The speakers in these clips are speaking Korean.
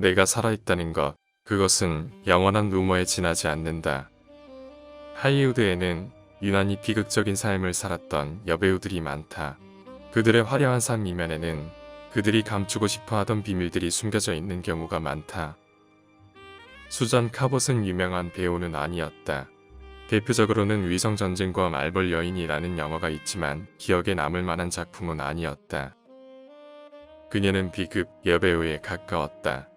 내가 살아있다는 것, 그것은 영원한 루머에 지나지 않는다. 할리우드에는 유난히 비극적인 삶을 살았던 여배우들이 많다. 그들의 화려한 삶 이면에는 그들이 감추고 싶어 하던 비밀들이 숨겨져 있는 경우가 많다. 수잔 카봇은 유명한 배우는 아니었다. 대표적으로는 위성전쟁과 말벌 여인이라는 영화가 있지만 기억에 남을 만한 작품은 아니었다. 그녀는 비급 여배우에 가까웠다.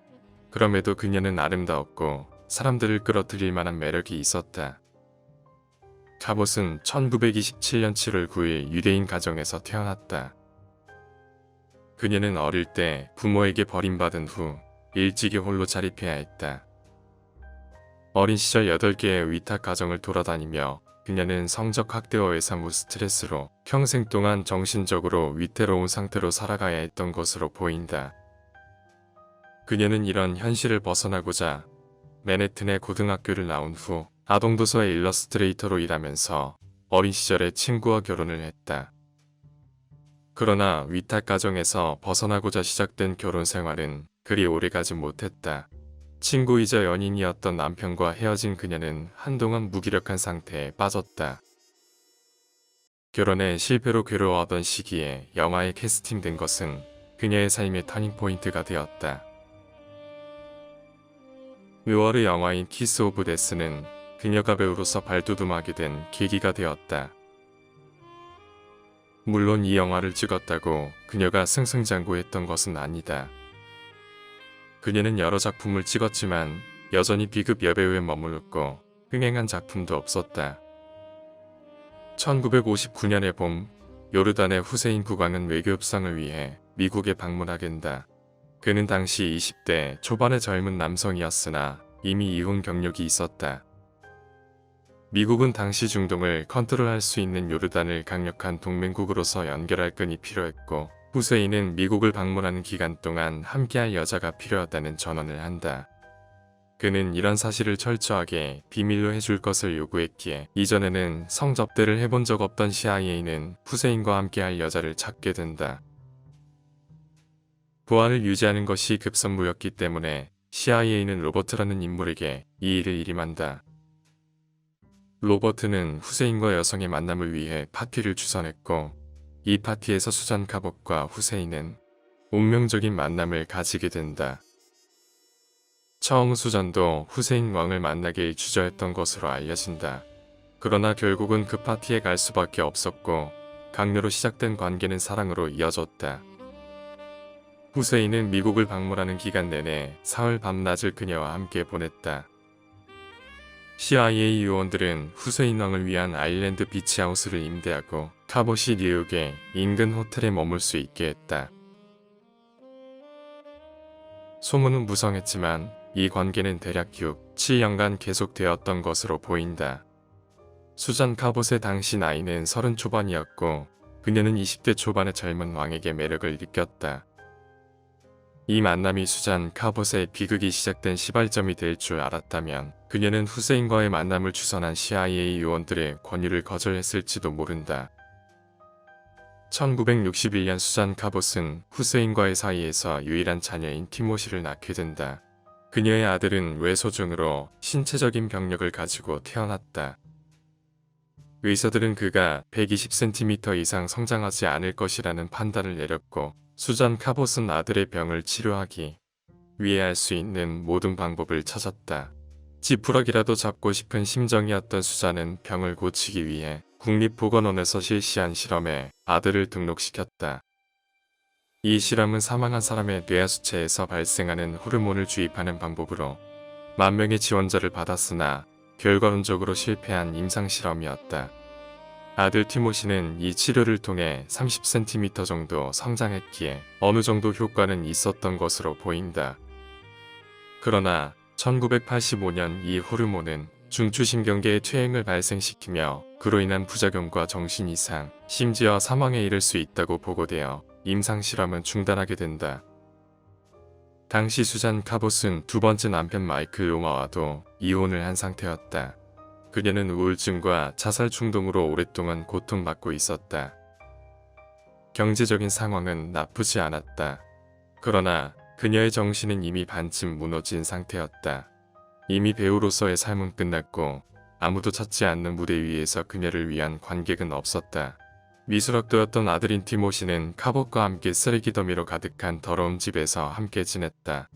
그럼에도 그녀는 아름다웠고 사람들을 끌어들일 만한 매력이 있었다. 카봇은 1927년 7월 9일 유대인 가정에서 태어났다. 그녀는 어릴 때 부모에게 버림받은 후 일찍이 홀로 자립해야 했다. 어린 시절 8개의 위탁 가정을 돌아다니며 그녀는 성적 학대와 외상후 스트레스로 평생 동안 정신적으로 위태로운 상태로 살아가야 했던 것으로 보인다. 그녀는 이런 현실을 벗어나고자 맨해튼의 고등학교를 나온 후 아동도서의 일러스트레이터로 일하면서 어린 시절에 친구와 결혼을 했다. 그러나 위탁 가정에서 벗어나고자 시작된 결혼 생활은 그리 오래가지 못했다. 친구이자 연인이었던 남편과 헤어진 그녀는 한동안 무기력한 상태에 빠졌다. 결혼에 실패로 괴로워하던 시기에 영화에 캐스팅된 것은 그녀의 삶의 터닝포인트가 되었다. 뮤어르 영화인 키스 오브 데스는 그녀가 배우로서 발돋움하게 된 계기가 되었다. 물론 이 영화를 찍었다고 그녀가 승승장구했던 것은 아니다. 그녀는 여러 작품을 찍었지만 여전히 비급 여배우에 머물렀고 흥행한 작품도 없었다. 1959년의 봄, 요르단의 후세인 국왕은 외교 협상을 위해 미국에 방문하게 된다. 그는 당시 20대 초반의 젊은 남성이었으나 이미 이혼 경력이 있었다. 미국은 당시 중동을 컨트롤할 수 있는 요르단을 강력한 동맹국으로서 연결할 끈이 필요했고 후세인은 미국을 방문하는 기간 동안 함께할 여자가 필요하다는 전언을 한다. 그는 이런 사실을 철저하게 비밀로 해줄 것을 요구했기에 이전에는 성접대를 해본 적 없던 CIA는 후세인과 함께할 여자를 찾게 된다. 보안을 유지하는 것이 급선무였기 때문에 CIA는 로버트라는 인물에게 이 일을 일임한다. 로버트는 후세인과 여성의 만남을 위해 파티를 주선했고 이 파티에서 수잔 카봇과 후세인은 운명적인 만남을 가지게 된다. 처음 수잔도 후세인 왕을 만나길 주저했던 것으로 알려진다. 그러나 결국은 그 파티에 갈 수밖에 없었고 강요로 시작된 관계는 사랑으로 이어졌다. 후세인은 미국을 방문하는 기간 내내 사흘 밤낮을 그녀와 함께 보냈다. CIA 요원들은 후세인 왕을 위한 아일랜드 비치하우스를 임대하고 카봇이 뉴욕의 인근 호텔에 머물 수 있게 했다. 소문은 무성했지만 이 관계는 대략 6, 7년간 계속되었던 것으로 보인다. 수잔 카봇의 당시 나이는 30 초반이었고 그녀는 20대 초반의 젊은 왕에게 매력을 느꼈다. 이 만남이 수잔 카봇의 비극이 시작된 시발점이 될 줄 알았다면 그녀는 후세인과의 만남을 주선한 CIA 요원들의 권유를 거절했을지도 모른다. 1961년 수잔 카봇은 후세인과의 사이에서 유일한 자녀인 티모시를 낳게 된다. 그녀의 아들은 외소증으로 신체적인 병력을 가지고 태어났다. 의사들은 그가 120cm 이상 성장하지 않을 것이라는 판단을 내렸고 수잔 카봇은 아들의 병을 치료하기 위해 할 수 있는 모든 방법을 찾았다. 지푸라기라도 잡고 싶은 심정이었던 수잔은 병을 고치기 위해 국립보건원에서 실시한 실험에 아들을 등록시켰다. 이 실험은 사망한 사람의 뇌하수체에서 발생하는 호르몬을 주입하는 방법으로 만 명의 지원자를 받았으나 결과론적으로 실패한 임상실험이었다. 아들 티모시는 이 치료를 통해 30cm 정도 성장했기에 어느 정도 효과는 있었던 것으로 보인다. 그러나 1985년 이 호르몬은 중추신경계의 퇴행을 발생시키며 그로 인한 부작용과 정신 이상, 심지어 사망에 이를 수 있다고 보고되어 임상실험은 중단하게 된다. 당시 수잔 카봇은 두 번째 남편 마이클 로마와도 이혼을 한 상태였다. 그녀는 우울증과 자살 충동으로 오랫동안 고통받고 있었다. 경제적인 상황은 나쁘지 않았다. 그러나 그녀의 정신은 이미 반쯤 무너진 상태였다. 이미 배우로서의 삶은 끝났고 아무도 찾지 않는 무대 위에서 그녀를 위한 관객은 없었다. 미술학도였던 아들인 티모시는 카봇과 함께 쓰레기 더미로 가득한 더러운 집에서 함께 지냈다.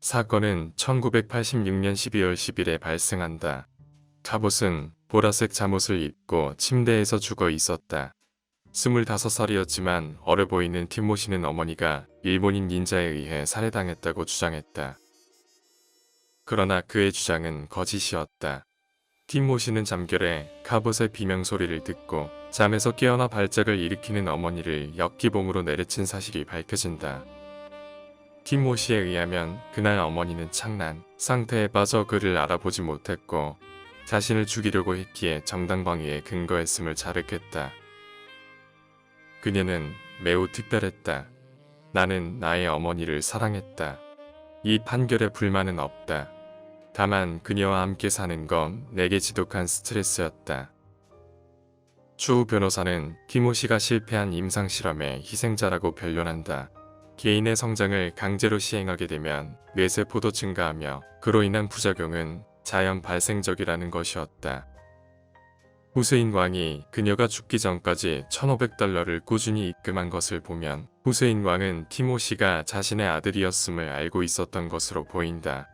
사건은 1986년 12월 10일에 발생한다. 카봇은 보라색 잠옷을 입고 침대에서 죽어 있었다. 25살이었지만 어려 보이는 티모시는 어머니가 일본인 닌자에 의해 살해당했다고 주장했다. 그러나 그의 주장은 거짓이었다. 티모시는 잠결에 카봇의 비명소리를 듣고 잠에서 깨어나 발작을 일으키는 어머니를 역기봉으로 내려친 사실이 밝혀진다. 티모시에 의하면 그날 어머니는 창난 상태에 빠져 그를 알아보지 못했고 자신을 죽이려고 했기에 정당방위에 근거했음을 자백했다. 그녀는 매우 특별했다. 나는 나의 어머니를 사랑했다. 이 판결에 불만은 없다. 다만 그녀와 함께 사는 건 내게 지독한 스트레스였다. 추후 변호사는 티모시가 실패한 임상실험의 희생자라고 변론한다. 개인의 성장을 강제로 시행하게 되면 뇌세포도 증가하며 그로 인한 부작용은 자연 발생적이라는 것이었다. 후세인 왕이 그녀가 죽기 전까지 1500달러를 꾸준히 입금한 것을 보면 후세인 왕은 티모시가 자신의 아들이었음을 알고 있었던 것으로 보인다.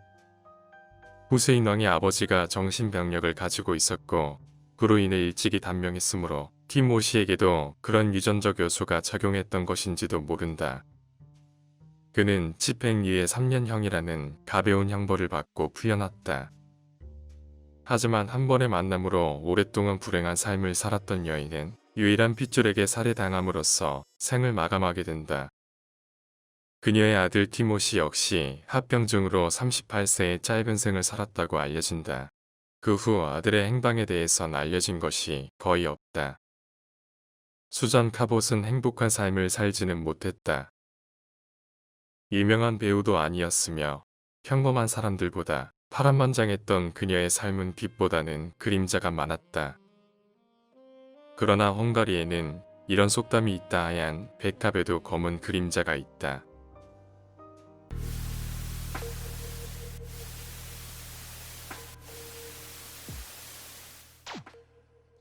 후세인 왕의 아버지가 정신병력을 가지고 있었고 그로 인해 일찍이 단명했으므로 티모시에게도 그런 유전적 요소가 작용했던 것인지도 모른다. 그는 집행유예 3년형이라는 가벼운 형벌을 받고 풀려났다. 하지만 한 번의 만남으로 오랫동안 불행한 삶을 살았던 여인은 유일한 핏줄에게 살해당함으로써 생을 마감하게 된다. 그녀의 아들 티모시 역시 합병증으로 38세의 짧은 생을 살았다고 알려진다. 그 후 아들의 행방에 대해선 알려진 것이 거의 없다. 수잔 카봇은 행복한 삶을 살지는 못했다. 유명한 배우도 아니었으며 평범한 사람들보다 파란만장했던 그녀의 삶은 빛보다는 그림자가 많았다. 그러나 헝가리에는 이런 속담이 있다 하얀 백합에도 검은 그림자가 있다.